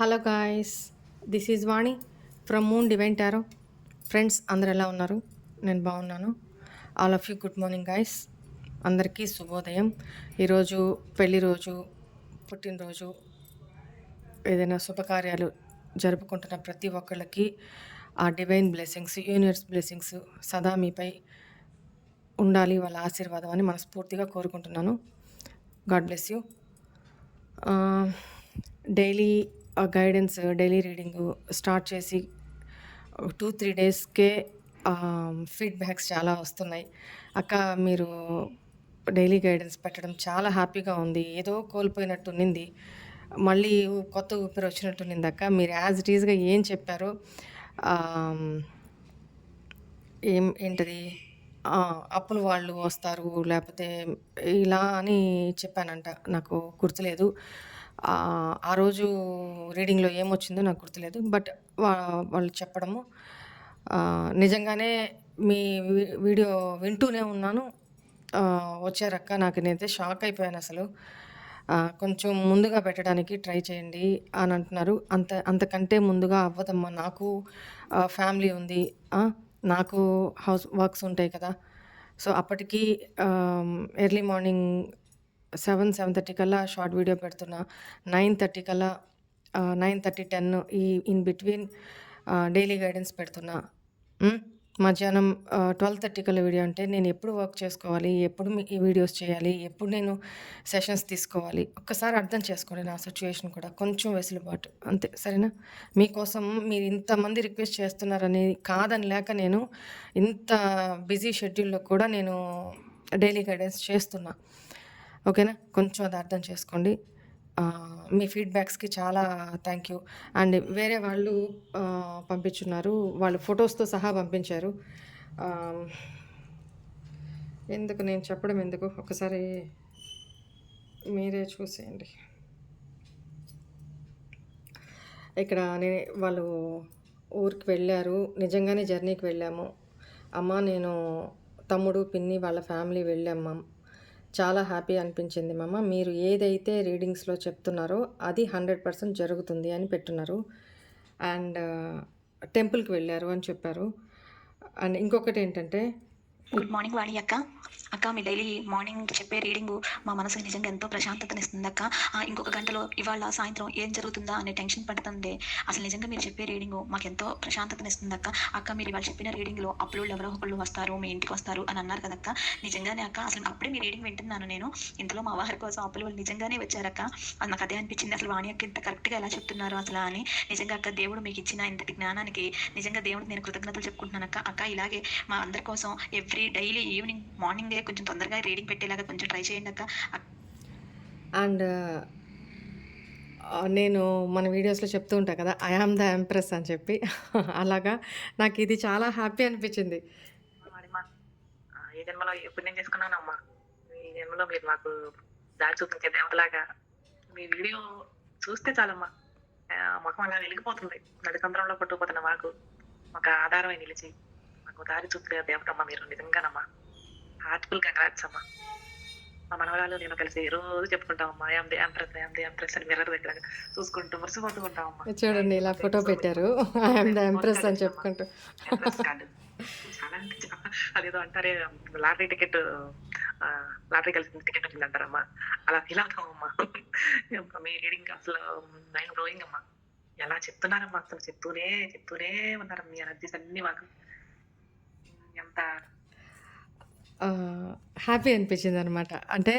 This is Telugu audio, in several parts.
Hello guys this is Vani from moon divine tarot. Friends అందరు ఎలా ఉన్నారు? నేను బాగున్నాను. All of you good morning guys. అందరికీ శుభోదయం. ఈరోజు పెళ్ళి రోజు పుట్టినరోజు ఏదైనా శుభకార్యాలు జరుపుకుంటున్న ప్రతి ఒక్కళ్ళకి ఆ డివైన్ బ్లెస్సింగ్స్ యూనివర్స్ బ్లెస్సింగ్స్ సదా మీపై ఉండాలి వాళ్ళ ఆశీర్వాదం అని మనస్ఫూర్తిగా కోరుకుంటున్నాను. God bless you. Daily guidance daily reading start చేసి టూ త్రీ డేస్కే ఫీడ్బ్యాక్స్ చాలా వస్తున్నాయి. అక్క మీరు డైలీ గైడెన్స్ పెట్టడం చాలా హ్యాపీగా ఉంది. ఏదో కోల్పోయినట్టునింది మళ్ళీ కొత్త ఊపిరి వచ్చినట్టునింది అక్క. మీరు యాజ్ ఇట్ ఈజ్గా ఏం చెప్పారో ఏం ఏంటది? అప్పులు అప్పుల వాళ్ళు వస్తారు లేకపోతే ఇలా అని చెప్పానంట. నాకు గుర్తులేదు. ఆ, రోజు రీడింగ్లో ఏమొచ్చిందో నాకు గుర్తులేదు. బట్ వా- వాళ్ళు చెప్పడము నిజంగానే మీ వీడియో వింటూనే ఉన్నాను. వచ్చారక్క నాకు నేనైతే షాక్ అయిపోయాను అసలు. కొంచెం ముందుగా పెట్టడానికి ట్రై చేయండి అని అంటున్నారు. అంత అంతకంటే ముందుగా అవ్వదమ్మా నాకు ఫ్యామిలీ ఉంది నాకు హౌస్ వర్క్స్ ఉంటాయి కదా. సో అప్పటికి early morning seven seven thirty కల్లా షార్ట్ వీడియో పెడుతున్నా. నైన్ థర్టీ కల్లా నైన్ థర్టీ టెన్ ఈ ఇన్ బిట్వీన్ డైలీ గైడెన్స్ పెడుతున్నా. మధ్యాహ్నం ట్వెల్వ్ థర్టీ కల్లా వీడియో అంటే నేను ఎప్పుడు వర్క్ చేసుకోవాలి ఎప్పుడు మీ ఈ వీడియోస్ చేయాలి ఎప్పుడు నేను సెషన్స్ తీసుకోవాలి ఒక్కసారి అర్థం చేసుకోండి నా సిచ్యువేషన్ కూడా కొంచెం వెసులుబాటు. అంతే సరేనా? మీకోసం మీరు ఇంతమంది రిక్వెస్ట్ చేస్తున్నారని కాదని లేక నేను ఇంత బిజీ షెడ్యూల్లో కూడా నేను డైలీ గైడెన్స్ చేస్తున్నా. ఓకేనా? కొంచెం అది అర్థం చేసుకోండి. మీ ఫీడ్బ్యాక్స్కి చాలా థ్యాంక్ యూ. అండ్ వేరే వాళ్ళు పంపించున్నారు. వాళ్ళు ఫొటోస్తో సహా పంపించారు. ఎందుకు నేను చెప్పడం ఎందుకు? ఒకసారి మీరే చూసేయండి. ఇక్కడ నేను వాళ్ళు ఊరికి వెళ్ళారు. నిజంగానే జర్నీకి వెళ్ళాము. అమ్మ నేను తమ్ముడు పిన్ని వాళ్ళ ఫ్యామిలీ వెళ్ళాం చాలా హ్యాపీ అనిపించింది మమ్మ మీరు ఏదైతే రీడింగ్స్లో చెప్తున్నారో అది హండ్రెడ్ పర్సెంట్ జరుగుతుంది అని పెట్టున్నారు. అండ్ టెంపుల్కి వెళ్ళారు అని చెప్పారు. అండ్ ఇంకొకటి ఏంటంటే గుడ్ మార్నింగ్ వాణి అక్క. అక్క మీ డైలీ మార్నింగ్ చెప్పే రీడింగ్ మా మనసుకి నిజంగా ఎంతో ప్రశాంతతనిస్తుంది అక్క. ఇంకొక గంటలో ఇవాళ సాయంత్రం ఏం జరుగుతుందా అనే టెన్షన్ పడుతుంది. అసలు నిజంగా మీరు చెప్పే రీడింగ్ మాకు ఎంతో ప్రశాంతతనిస్తుంది అక్క. అక్క మీరు ఇవాళ చెప్పిన రీడింగ్లో అప్పులు ఎవరో ఒకళ్ళు వస్తారు మీ ఇంటికి వస్తారు అని అన్నారు కదక్క నిజంగానే అక్క అసలు అప్పుడే మీ రీడింగ్ వింటున్నాను నేను. ఇంతలో మా వారి కోసం అప్పులు వాళ్ళు నిజంగానే వచ్చారక్క అది నాకు అదే అనిపించింది. అసలు వాణి అక్క ఇంత కరెక్ట్గా ఎలా చెప్తున్నారు అసలు అని. నిజంగా అక్క దేవుడు మీకు ఇచ్చిన ఇంతటి జ్ఞానానికి నిజంగా దేవుడు నేను కృతజ్ఞతలు చెప్పుకుంటున్నాను అక్క. అక్క ఇలాగే మా అందరి కోసం ఎవ్రీ డైలీ ఈవినింగ్ మార్నింగ్ కొంచెం తొందరగా రీడింగ్ పెట్టేలాగా కొంచెం ట్రై చేయండి అక్క. అండ్ నేను మన వీడియోస్లో చెప్తూ ఉంటా కదా ఐ ఆమ్ ద ఎంప్రెస్ అని చెప్పి. అలాగా నాకు ఇది చాలా హ్యాపీ అనిపించింది. ఈ జన్మలో ఏ పుణ్యం చేసుకున్నానమ్మా. ఈ జన్మలో మీరు నాకు దారి చూపించే దేవతలాగా. మీ వీడియో చూస్తే చాలమ్మా. ముఖం అలా వెలిగిపోతుంది. నడికంద్రంలో పట్టుకుపోతున్న మాకు మాకు ఆధారమై నిలిచి. మాకు దారి చూపే దేవతమ్మ మీరు నిజంగానమ్మా. హార్ట్ఫుల్ కంగ్రాట్స్ అమ్మా. మా మనవరాలు నేను కలిసి రోజు చెప్పుకుంటామమ్మా I'm the empress I'm the empress అని మిర్రర్ దగ్గర చూసుకుంటూ మురిసిపోతూ ఉంటామమ్మా చూడండి ఇలా ఫోటో పెట్టారు. ఐ ఆమ్ ద ఎంప్రెస్ అని చెప్పుకుంటూ. చాలా అంటే చాలా అదేదో అంటారే లాటరీ టికెట్ లాటరీ కలిసి టికెట్ వచ్చింది అంటారమ్మా. అలా ఫీల్ అవుతామమ్మా. మీ రీడింగ్ అసలు నైన్ గ్రోయింగ్ అమ్మా. ఎలా చెప్తున్నారమ్మా అసలు చెప్తూనే చెప్తూనే ఉన్నారు మీ ఎనర్జీస్ అన్ని మాకు. ఎంత? హ్యాపీ అనిపించింది అనమాట అంటే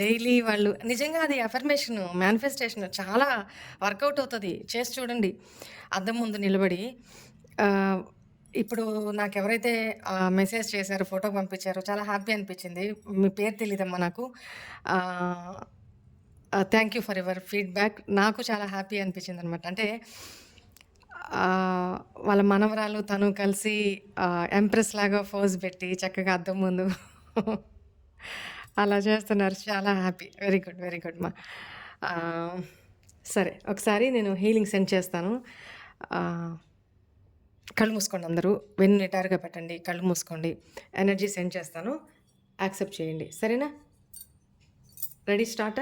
డైలీ వాళ్ళు నిజంగా అది అఫర్మేషన్ మేనిఫెస్టేషన్ చాలా వర్కౌట్ అవుతుంది. చేసి చూడండి. అద్దం ముందు నిలబడి ఇప్పుడు నాకు ఎవరైతే మెసేజ్ చేశారో ఫోటో పంపించారో చాలా హ్యాపీ అనిపించింది. మీ పేరు తెలియదమ్మా నాకు. Thank you for your feedback నాకు చాలా హ్యాపీ అనిపించింది అనమాట అంటే వాళ్ళ మనవరాలు తను కలిసి ఎంప్రెస్ లాగా ఫోజ్ పెట్టి చక్కగా అద్దం ముందు అలా చేస్తున్నారు. చాలా happy very good very good మా. సరే ఒకసారి నేను హీలింగ్ సెండ్ చేస్తాను. కళ్ళు మూసుకోండి అందరూ. వెన్ను నిటారుగా పెట్టండి కళ్ళు మూసుకోండి. ఎనర్జీ సెండ్ చేస్తాను. యాక్సెప్ట్ చేయండి. సరేనా? Ready start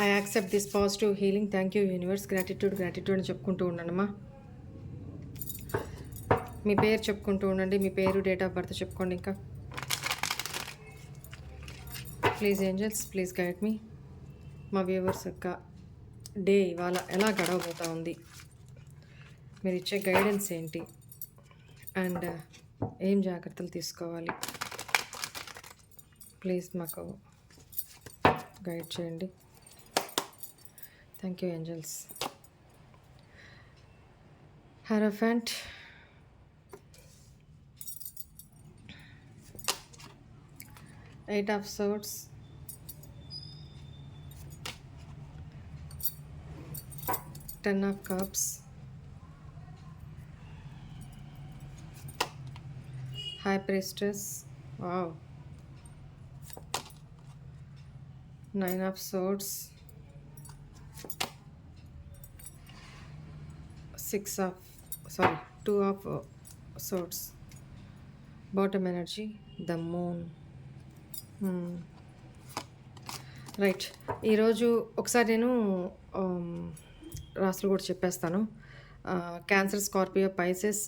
I accept this positive healing thank you universe gratitude gratitude అని చెప్పుకుంటూ ఉండమ్మా మీ పేరు చెప్పుకుంటూ ఉండండి. మీ పేరు డేట్ ఆఫ్ బర్త్ చెప్పుకోండి ఇంకా. Please angels please guide me మా వ్యూవర్స్ యొక్క డే ఇవాళ ఎలా గడవబోతా ఉంది? మీరు ఇచ్చే గైడెన్స్ ఏంటి? అండ్ uh, ఏం జాగ్రత్తలు తీసుకోవాలి? ప్లీజ్ మాకు గైడ్ చేయండి. Thank you, angels. Hierophant. Eight of Swords. Ten of Cups. High Priestess. Wow. Nine of Swords. Six of sorry two of swords bottom energy the moon right ఈరోజు ఒకసారి నేను um, రాసులు కూడా చెప్పేస్తాను. క్యాన్సర్ స్కార్పియో పైసెస్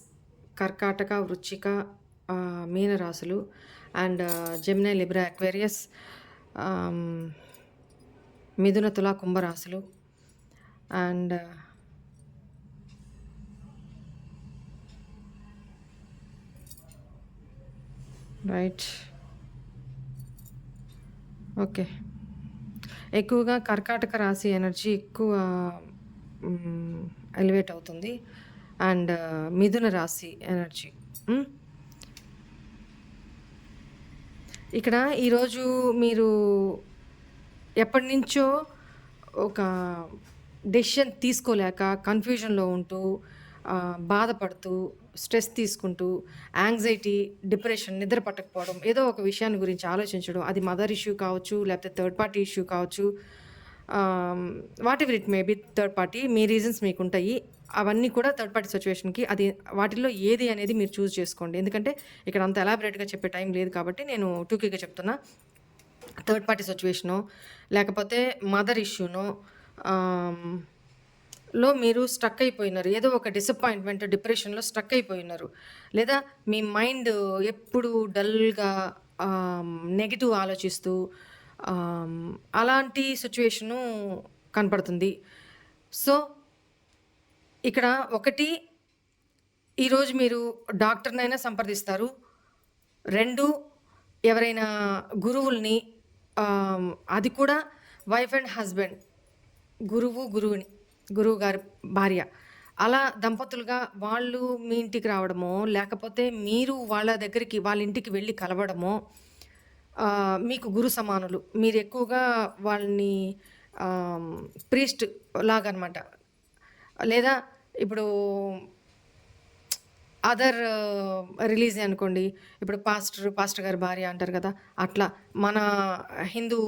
కర్కాటక వృచ్చిక మీన రాసులు. అండ్ జెమినా లిబ్రా అక్వేరియస్ మిథున తుల కుంభరాశులు అండ్ రైట్ ఓకే ఎక్కువగా కర్కాటక రాశి ఎనర్జీ ఎక్కువ ఎలివేట్ అవుతుంది. అండ్ uh, మిథున రాశి ఎనర్జీ hmm? ఇక్కడ ఈరోజు మీరు ఎప్పటి నుంచో ఒక డెసిషన్ తీసుకోలేక కన్ఫ్యూజన్లో ఉంటూ బాధపడుతూ స్ట్రెస్ తీసుకుంటూ యాంగ్జైటీ డిప్రెషన్ నిద్ర పట్టకపోవడం ఏదో ఒక విషయాన్ని గురించి ఆలోచించడం అది మదర్ ఇష్యూ కావచ్చు లేకపోతే థర్డ్ పార్టీ ఇష్యూ కావచ్చు whatever it may third party me reasons మీకు ఉంటాయి అవన్నీ కూడా థర్డ్ పార్టీ సిచ్యువేషన్కి అది వాటిల్లో ఏది అనేది మీరు చూస్ చేసుకోండి. ఎందుకంటే ఇక్కడ అంత ఎలాబరేట్గా చెప్పే టైం లేదు కాబట్టి నేను టూకీగా చెప్తున్నా. థర్డ్ పార్టీ సిచ్యువేషను లేకపోతే మదర్ ఇష్యూను లో మీరు స్టక్ అయిపోయినారు. ఏదో ఒక డిసప్పాయింట్మెంట్ డిప్రెషన్లో స్టక్ అయిపోయినారు. లేదా మీ మైండ్ ఎప్పుడు డల్గా నెగిటివ్ ఆలోచిస్తూ అలాంటి సిచ్యువేషను కనపడుతుంది. సో ఇక్కడ ఒకటి ఈరోజు మీరు డాక్టర్నైనా సంప్రదిస్తారు. రెండు ఎవరైనా గురువుల్ని అది కూడా వైఫ్ అండ్ హస్బెండ్ గురువు గురువుని. గురువు గారి భార్య. అలా దంపతులుగా వాళ్ళు మీ ఇంటికి రావడమో లేకపోతే మీరు వాళ్ళ దగ్గరికి వాళ్ళ ఇంటికి వెళ్ళి కలవడమో మీకు గురు సమానులు. మీరు ఎక్కువగా వాళ్ళని ప్రీస్ట్ లాగా అనమాట లేదా ఇప్పుడు అదర్ రిలీజ్ అనుకోండి. ఇప్పుడు పాస్టర్ పాస్టర్ గారి భార్య అంటారు కదా అట్లా మన హిందూ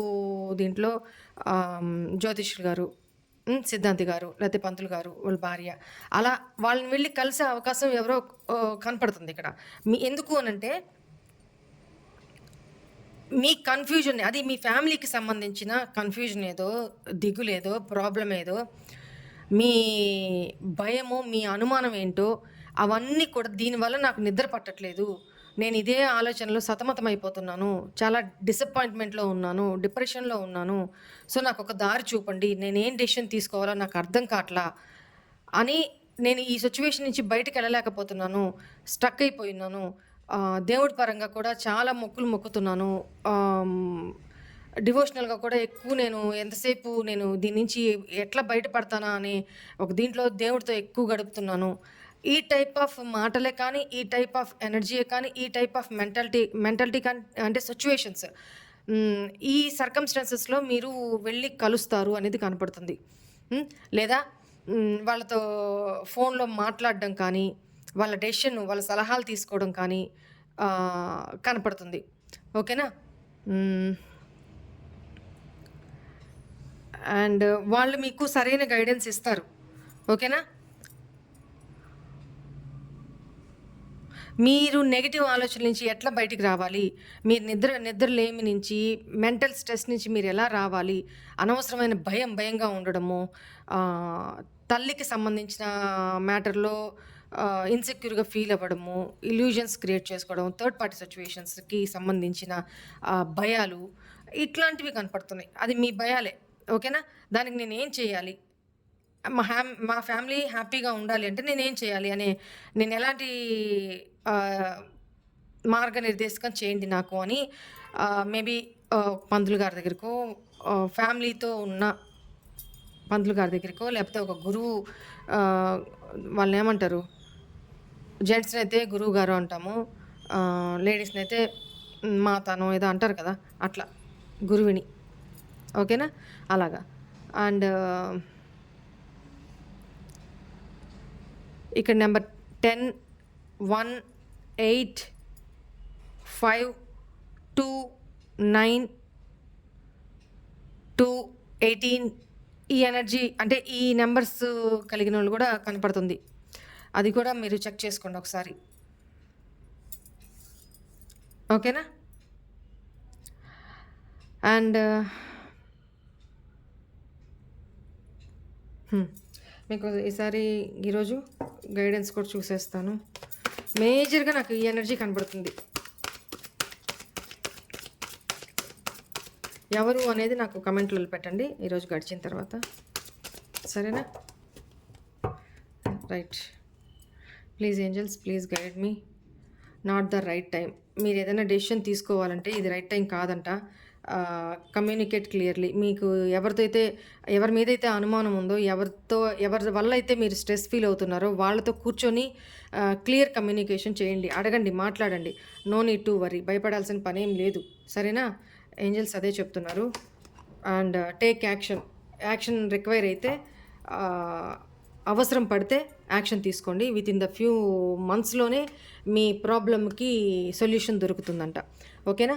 దీంట్లో ఆమ్, జ్యోతిష్యులు గారు సిద్ధాంతి గారు లేకపోతే పంతులు గారు వాళ్ళ భార్య. అలా వాళ్ళని వెళ్ళి కలిసే అవకాశం ఎవరో కనపడుతుంది ఇక్కడ. మీ ఎందుకు అనంటే మీ కన్ఫ్యూజన్ అది మీ ఫ్యామిలీకి సంబంధించిన కన్ఫ్యూజన్ ఏదో దిగులేదో ప్రాబ్లం ఏదో మీ భయము మీ అనుమానం ఏంటో అవన్నీ కూడా దీనివల్ల నాకు నిద్ర పట్టట్లేదు. నేను ఇదే ఆలోచనలో సతమతం అయిపోతున్నాను చాలా డిసప్పాయింట్మెంట్లో ఉన్నాను. డిప్రెషన్లో ఉన్నాను. సో నాకు ఒక దారి చూపండి. నేను ఏం డెసిషన్ తీసుకోవాలో నాకు అర్థం కావట్లా అని నేను ఈ సిచ్యువేషన్ నుంచి బయటకు వెళ్ళలేకపోతున్నాను. స్ట్రక్ అయిపోయినాను దేవుడి పరంగా కూడా చాలా మొక్కులు మొక్కుతున్నాను. డివోషనల్గా కూడా ఎక్కువ నేను ఎంతసేపు నేను దీని నుంచి ఎట్లా బయటపడతానా అని ఒక దీంట్లో దేవుడితో ఎక్కువ గడుపుతున్నాను. ఈ టైప్ ఆఫ్ మాటలే కానీ ఈ టైప్ ఆఫ్ ఎనర్జీయే కానీ ఈ టైప్ ఆఫ్ మెంటాలిటీ మెంటాలిటీ కానీ అంటే సిచ్యువేషన్స్ ఈ సర్కమ్స్టాన్సెస్లో మీరు వెళ్ళి కలుస్తారు అనేది కనపడుతుంది. లేదా వాళ్ళతో ఫోన్లో మాట్లాడడం కానీ వాళ్ళ డెసిషన్ వాళ్ళ సలహాలు తీసుకోవడం కానీ కనపడుతుంది. ఓకేనా? అండ్ వాళ్ళు మీకు సరైన గైడెన్స్ ఇస్తారు. ఓకేనా? మీరు నెగిటివ్ ఆలోచన నుంచి ఎట్లా బయటికి రావాలి? మీరు నిద్ర నిద్ర లేమి నుంచి మెంటల్ స్ట్రెస్ నుంచి మీరు ఎలా రావాలి? అనవసరమైన భయం భయంగా ఉండడము తల్లికి సంబంధించిన మ్యాటర్లో ఇన్సెక్యూర్గా ఫీల్ అవ్వడము ఇల్యూజన్స్ క్రియేట్ చేసుకోవడం థర్డ్ పార్టీ సిచ్యువేషన్స్కి సంబంధించిన భయాలు ఇట్లాంటివి కనపడుతున్నాయి. అది మీ భయాలే. ఓకేనా దానికి నేను ఏం చేయాలి? మా హ్యామ్ మా ఫ్యామిలీ హ్యాపీగా ఉండాలి అంటే నేనేం చేయాలి అనే నేను ఎలాంటి మార్గనిర్దేశకం చేయండి నాకు అని మేబీ పంతులు గారి దగ్గరకో ఫ్యామిలీతో ఉన్న పంతులు గారి దగ్గరకో లేకపోతే ఒక గురువు వాళ్ళని ఏమంటారు? జెంట్స్ని అయితే గురువు గారు అంటాము లేడీస్ని అయితే మాతను ఏదో అంటారు కదా అట్లా గురువిని. ఓకేనా? అలాగా. అండ్ ఇక్కడ number ten one eight five two nine two eighteen ఈ ఎనర్జీ అంటే ఈ నెంబర్స్ కలిగిన వాళ్ళు కూడా కనపడుతుంది. అది కూడా మీరు చెక్ చేసుకోండి ఒకసారి. ఓకేనా? అండ్ మీకు ఈసారి ఈరోజు గైడెన్స్ కూడా చూసేస్తాను. మేజర్గా నాకు ఈ ఎనర్జీ కనబడుతుంది. ఎవరు అనేది నాకు కమెంట్లలో పెట్టండి. ఈరోజు గడిచిన తర్వాత. సరేనా? Right. Please angels please guide me. Not the right time. మీరు ఏదైనా డెసిషన్ తీసుకోవాలంటే ఇది రైట్ టైం కాదంట. కమ్యూనికేట్ క్లియర్లీ మీకు ఎవరితో అయితే ఎవరి మీద అయితే అనుమానం ఉందో ఎవరితో ఎవరి వల్ల అయితే మీరు స్ట్రెస్ ఫీల్ అవుతున్నారో వాళ్ళతో కూర్చొని క్లియర్ కమ్యూనికేషన్ చేయండి. అడగండి మాట్లాడండి. నో నీడ్ టు వరీ భయపడాల్సిన పని ఏం లేదు. సరేనా? ఏంజల్స్ అదే చెప్తున్నారు. And take action action require అయితే అవసరం పడితే యాక్షన్ తీసుకోండి. విత్ ఇన్ ద ఫ్యూ మంత్స్లోనే మీ ప్రాబ్లమ్కి సొల్యూషన్ దొరుకుతుందంట. ఓకేనా